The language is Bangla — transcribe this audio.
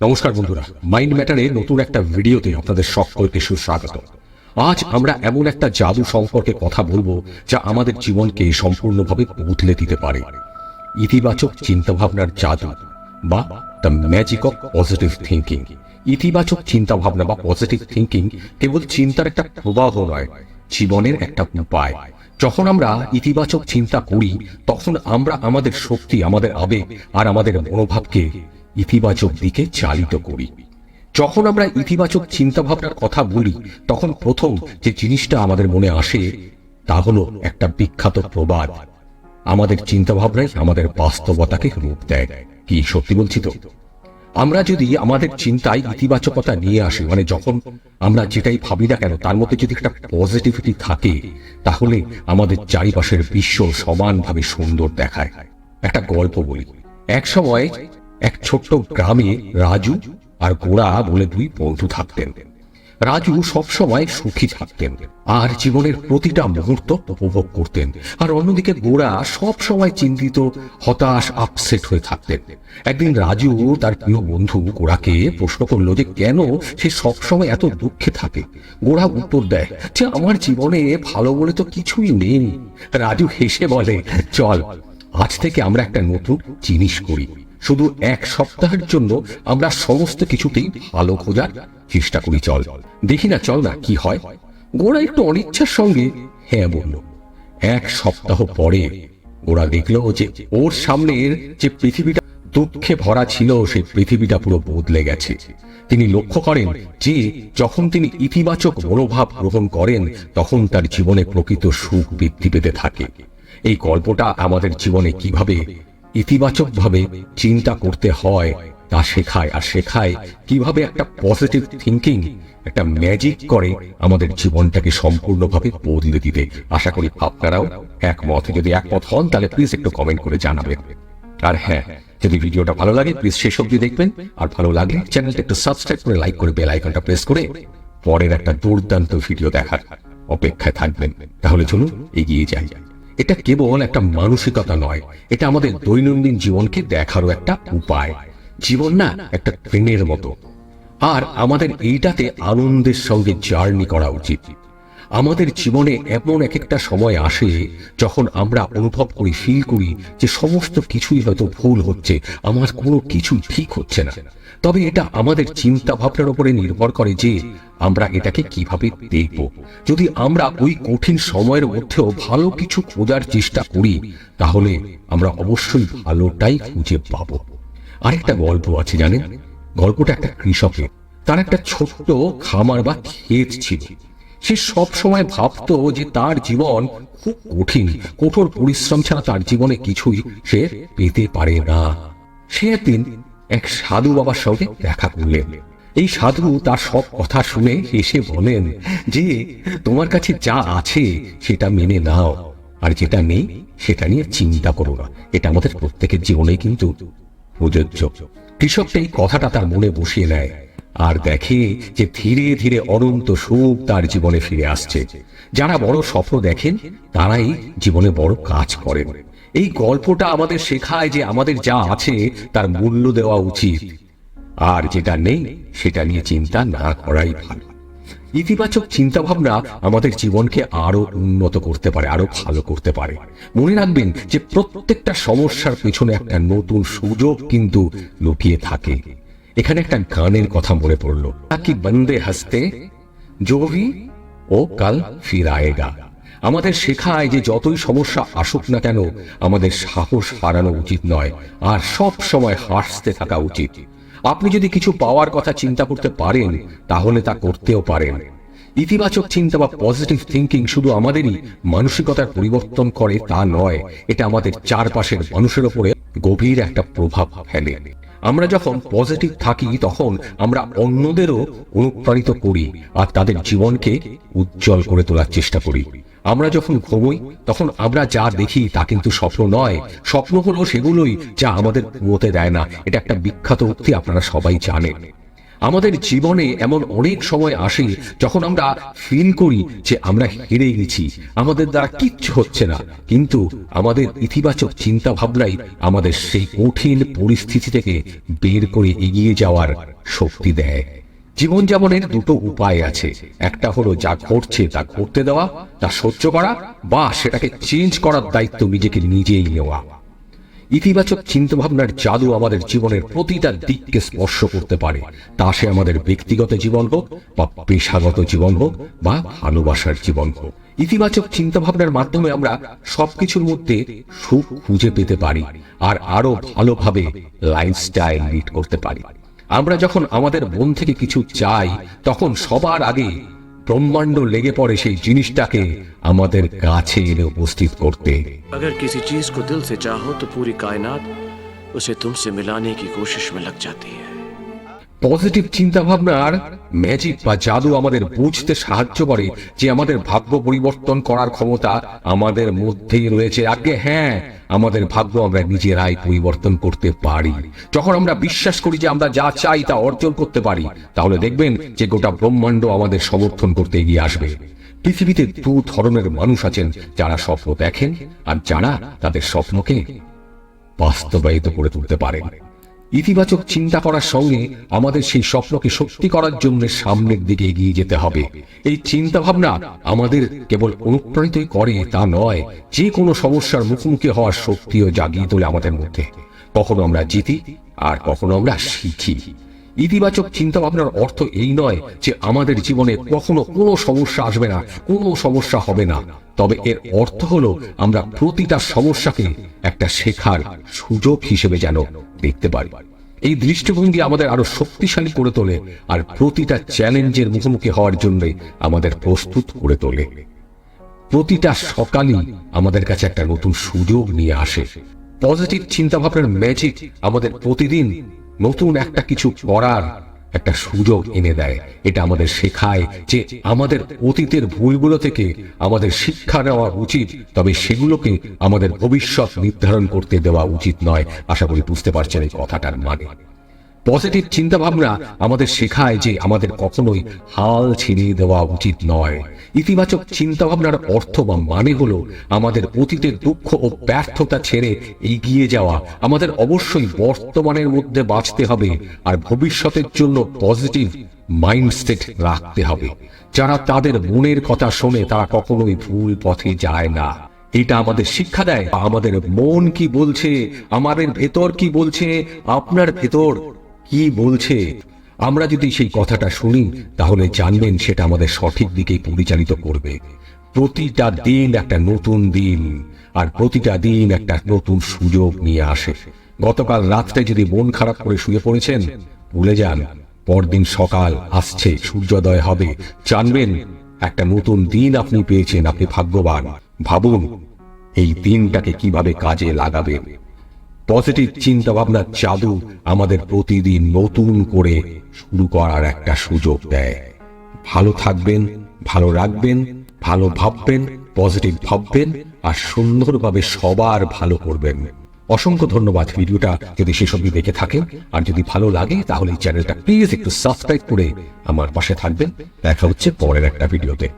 নমস্কার বন্ধুরা মাইন্ড ম্যাটারে নতুন একটা ভিডিওতে আপনাদের সকলকে সুস্বাগত। আজ আমরা এমন একটা জাদু সম্পর্কে কথা বলব যা আমাদের জীবনকে সম্পূর্ণভাবে বদলে দিতে পারে। ইতিবাচক চিন্তাভাবনার জাদু বা the magic of positive thinking ইতিবাচক চিন্তাভাবনা বা পজিটিভ থিঙ্কিং কেবল চিন্তার একটা প্রবাহ নয়, জীবনের একটা উপায়। যখন আমরা ইতিবাচক চিন্তা করি, তখন আমরা আমাদের শক্তি, আমাদের আবেগ আর আমাদের মনোভাবকে ইতিবাচক দিকে চালিত করি। যখন আমরা ইতিবাচক চিন্তা ভাবনার কথা বলি, তখন প্রথম যে জিনিসটা আমাদের মনে আসে, তা হলো একটা বিখ্যাত প্রবাদ। আমাদের চিন্তা ভাবনাই আমাদের বাস্তবতাকে রূপ দেয়। কি সত্যি বলছি তো? আমরা যদি আমাদের চিন্তায় ইতিবাচকতা নিয়ে আসি মানে যখন আমরা যেটাই ভাবি না কেন, তার মধ্যে যদি একটা পজিটিভিটি থাকে, তাহলে আমাদের চারিপাশের বিশ্ব সমানভাবে সুন্দর দেখায়। একটা গল্প বলি। এক সময় এক ছোট্ট গ্রামে রাজু আর গোড়া বলে দুই বন্ধু থাকতেন। রাজু সব সময় সুখী থাকতেন আর জীবনের প্রতিটা মুহূর্ত উপভোগ করতেন। আর অন্যদিকে গোড়া সব সময় চিন্তিত, হতাশ আপসেট হয়ে থাকতেন। একদিন রাজু তার প্রিয় বন্ধু গোড়াকে প্রশ্ন করল যে, কেন সে সব সময় এত দুঃখে থাকে? গোড়া উত্তর দেয়, যে আমার জীবনে ভালো বলে তো কিছুই নেই। রাজু হেসে বলে, চল, আজ থেকে আমরা একটা নতুন জিনিস করি। শুধু এক সপ্তাহের জন্য আমরা সমস্ত কিছুতেই ভালো খোঁজার চেষ্টা করি, চল। দেখি না, চল না, কি হয়। গোড়া একটু অনিচ্ছার সঙ্গে হ্যাঁ বলল। এক সপ্তাহ পরে গোড়া দেখল যে ওর সামনের যে পৃথিবীটা দুঃখে ভরা ছিল, সেই পৃথিবীটা পুরো বদলে গেছে। তিনি লক্ষ্য করেন যে যখন তিনি ইতিবাচক মনোভাব গ্রহণ করেন, তখন তার জীবনে প্রকৃত সুখ বৃদ্ধি পেতে থাকে। এই গল্পটা আমাদের জীবনে কীভাবে ইতিবাচকভাবে চিন্তা করতে হয়, তা শেখায়। আর শেখায় কীভাবে একটা পজিটিভ থিঙ্কিং একটা ম্যাজিক করে আমাদের জীবনটাকে সম্পূর্ণভাবে বদলে দিতে। আশা করি আপনারাও একমত। যদি একমত হন, তাহলে প্লিজ একটু কমেন্ট করে জানাবেন। আর হ্যাঁ যদি ভিডিওটা ভালো লাগে প্লিজ শেষ অব্দি দেখবেন। আর ভালো লাগলে চ্যানেলটা একটু সাবস্ক্রাইব করে লাইক করে বেল আইকনটা প্রেস করে পরের একটা দুর্দান্ত ভিডিও দেখার অপেক্ষায় থাকবেন। তাহলে চলুন এগিয়ে যাই। এটা কেবল একটা মানসিকতা নয়, এটা আমাদের দৈনন্দিন জীবনকে দেখারও একটা উপায়। জীবন না একটা ট্রেনের মতো। আর আমাদের এইটাতে আনন্দের সঙ্গে জার্নি করা উচিত। আমাদের জীবনে এমন এক একটা সময় আসে যখন আমরা অনুভব করি ফিল করি যে সমস্ত কিছুই হয়তো ভুল হচ্ছে, আমার কোনো কিছুই ঠিক হচ্ছে না। তবে এটা আমাদের চিন্তা ভাবনার উপরে নির্ভর করে যে আমরা এটাকে কীভাবে দেখব। যদি আমরা ওই কঠিন সময়ের মধ্যেও ভালো কিছু খোঁজার চেষ্টা করি, তাহলে আমরা অবশ্যই ভালোটাই খুঁজে পাবো। আরেকটা গল্প আছে জানেন? গল্পটা একটা কৃষকের। তার একটা ছোট্ট খামার বা ক্ষেত ছিল। সে সব সময় ভাবতো যে তার জীবন খুব কঠিন, কঠোর পরিশ্রম ছাড়া তার জীবনে কিছুই সে পেতে পারে না। সে একদিন এক সাধু বাবার সঙ্গে দেখা করলেন। এই সাধু তার সব কথা শুনে হেসে বলেন, যে, তোমার কাছে যা আছে সেটা মেনে নাও, আর যেটা নেই সেটা নিয়ে চিন্তা করো না। এটা আমাদের প্রত্যেকের জীবনে কিন্তু প্রযোজ্য। কৃষকটা এই কথাটা তার মনে বসিয়ে নেয় আর দেখে যে ধীরে ধীরে অনন্ত সুখ তার জীবনে ফিরে আসছে। যারা বড় স্বপ্ন দেখেন, তারাই জীবনে বড় কাজ করেন। এই গল্পটা আমাদের শেখায় যে আমাদের যা আছে তার মূল্য দেওয়া উচিত। আর যেটা নেই, সেটা নিয়ে চিন্তা না করাই ভালো। ইতিবাচক চিন্তা ভাবনা আমাদের জীবনকে আরও উন্নত করতে পারে, আরও ভালো করতে পারে। মনে রাখবেন যে প্রত্যেকটা সমস্যার পেছনে একটা নতুন সুযোগ কিন্তু লুকিয়ে থাকে। এখানে একটা গানের কথা মনে পড়ল। কি বন্দে হাসতে জোভি ও কাল ফির আয়েগা আমাদের শেখায় যে যতই সমস্যা আসুক না কেন, আমাদের সাহস হারানো উচিত নয়, আর সব সময় হাসতে থাকা উচিত। আপনি যদি কিছু পাওয়ার কথা চিন্তা করতে পারেন, তাহলে তা করতেও পারেন। ইতিবাচক চিন্তা বা পজিটিভ থিঙ্কিং শুধু আমাদেরই মানসিকতার পরিবর্তন করে তা নয়, এটা আমাদের চারপাশের মানুষের ওপরে গভীর একটা প্রভাব ফেলে। আমরা যখন পজিটিভ থাকি তখন আমরা অন্যদেরও অনুপ্রাণিত করি আর তাদের জীবনকে উজ্জ্বল করে তোলার চেষ্টা করি। আমরা যখন ঘুমোই, তখন আমরা যা দেখি তা কিন্তু স্বপ্ন নয়। স্বপ্ন হলো সেগুলোই যা আমাদের ঘুমোতে দেয় না। এটা একটা বিখ্যাত উক্তি আপনারা সবাই জানেন। আমাদের জীবনে এমন অনেক সময় আসে যখন আমরা ফিল করি যে আমরা হেরে গেছি। আমাদের দ্বারা কিচ্ছু হচ্ছে না। কিন্তু আমাদের ইতিবাচক চিন্তা ভাবনাই আমাদের সেই কঠিন পরিস্থিতি থেকে বের করে এগিয়ে যাওয়ার শক্তি দেয়। জীবনযাপনের দুটো উপায় আছে। একটা হলো যা ঘটছে তা ঘটতে দেওয়া, তা সহ্য করা বা সেটাকে চেঞ্জ করার দায়িত্ব নিজেকে নিজেই নেওয়া। ইতিবাচক চিন্তাভাবনার জাদু আমাদের জীবনের প্রতিটা দিককে স্পর্শ করতে পারে। তা সে আমাদের ব্যক্তিগত জীবন হোক বা পেশাগত জীবন হোক বা ভালোবাসার জীবন হোক। ইতিবাচক চিন্তাভাবনার মাধ্যমে আমরা সবকিছুর মধ্যে সুখ খুঁজে পেতে পারি আর আরও ভালোভাবে লাইফস্টাইল লিড করতে পারি। আমরা যখন আমাদের মন থেকে কিছু চাই, তখন সবার আগে ব্রহ্মাণ্ড লেগে পড়ে সেই জিনিসটাকে আমাদের কাছে এনে উপস্থিত করতে अगर किसी चीज को दिल से चाहो तो पूरी कायनात उसे तुमसे मिलाने की कोशिश में लग जाती है পজিটিভ চিন্তা ভাবনার ম্যাজিক বা জাদু আমাদের বুঝতে সাহায্য করে যে আমাদের ভাগ্য পরিবর্তন করার ক্ষমতা আমাদের মধ্যেই রয়েছে আগে হ্যাঁ আমাদের ভাগ্য আমরা নিজেরাই পরিবর্তন করতে পারি। যখন আমরা বিশ্বাস করি যে আমরা যা চাই তা অর্জন করতে পারি, তাহলে দেখবেন যে গোটা ব্রহ্মাণ্ড আমাদের সমর্থন করতে এগিয়ে আসবে। পৃথিবীতে দু ধরনের মানুষ আছেন যারা স্বপ্ন দেখেন আর যারা তাদের স্বপ্নকে বাস্তবায়িত করে তুলতে পারেন। ইতিবাচক চিন্তা করার সঙ্গে আমাদের সেই স্বপ্নকে সত্যি করার জন্য সামনের দিকে এগিয়ে যেতে হবে। এই চিন্তা ভাবনা আমাদের কেবল অনুপ্রাণিতই করে তা নয়, যে কোনো সমস্যার মুখোমুখি হওয়ার শক্তিও জাগিয়ে তোলে আমাদের মধ্যে। কখনো আমরা জিতি আর কখনো আমরা শিখি। ইতিবাচক চিন্তা ভাবনার অর্থ এই নয় যে আমাদের জীবনে কখনো কোনো সমস্যা আসবে না, কোনো সমস্যা হবে না। তবে এর অর্থ হলো আমরা প্রতিটা সমস্যাকে একটা শেখার সুযোগ হিসেবে যেন দেখতে পারি। এই দৃষ্টিভঙ্গি আমাদের আরও শক্তিশালী করে তোলে আর প্রতিটা চ্যালেঞ্জের মুখোমুখি হওয়ার জন্য আমাদের প্রস্তুত করে তোলে। প্রতিটা সকালই আমাদের কাছে একটা নতুন সুযোগ নিয়ে আসে। পজিটিভ চিন্তাভাবনার ম্যাজিক আমাদের প্রতিদিন নতুন একটা কিছু করার একটা সুযোগ এনে দেয়। এটা আমাদের শেখায় যে আমাদের অতীতের ভুলগুলো থেকে আমাদের শিক্ষা নেওয়া উচিত, তবে সেগুলোকে আমাদের ভবিষ্যৎ নির্ধারণ করতে দেওয়া উচিত নয়। আশা করি বুঝতে পারছেন এই কথাটার মানে। পজিটিভ চিন্তা ভাবনা আমাদের শেখায় যে আমাদের কখনোই হাল ছেড়ে দেওয়া উচিত নয়। ইতিবাচক চিন্তা ভাবনার অর্থ বা মানে হলো আমাদের অতীতের দুঃখ ও ব্যর্থতা ছেড়ে এগিয়ে যাওয়া। আমাদের অবশ্যই বর্তমানের মধ্যে বাঁচতে হবে আর ভবিষ্যতের জন্য পজিটিভ মাইন্ডসেট রাখতে হবে। যারা তাদের মনের কথা শোনে তারা কখনোই ভুল পথে যায় না। এটা আমাদের শিক্ষা দেয়। আমাদের মন কি বলছে? আমাদের ভেতর কি বলছে? আপনার ভেতর কি বলছে? আমরা যদি সেই কথাটা শুনি, তাহলে জানবেন সেটা আমাদের সঠিক দিকে পরিচালিত করবে। প্রতিটা দিন একটা নতুন দিন, আর প্রতিটা দিন একটা নতুন সুযোগ নিয়ে আসে। গতকাল রাত্রে যদি মন খারাপ করে শুয়ে পড়েছেন, ভুলে যান। পরদিন সকাল আসছে, সূর্যোদয় হবে। জানবেন, একটা নতুন দিন আপনি পেয়েছেন, আপনি ভাগ্যবান। ভাবুন, এই দিনটাকে কীভাবে কাজে লাগাবেন? পজিটিভ চিন্তা ভাবনার জাদু আমাদের প্রতিদিন নতুন করে শুরু করার একটা সুযোগ দেয়। ভালো থাকবেন, ভালো রাখবেন, ভালো ভাববেন, পজিটিভ ভাববেন আর সুন্দরভাবে সবার ভালো করবেন। অসংখ্য ধন্যবাদ ভিডিওটা যদি শেষ অবধি দেখে থাকেন। আর যদি ভালো লাগে তাহলে এই চ্যানেলটা প্লিজ একটু সাবস্ক্রাইব করে আমার পাশে থাকবেন। দেখা হচ্ছে পরের একটা ভিডিওতে।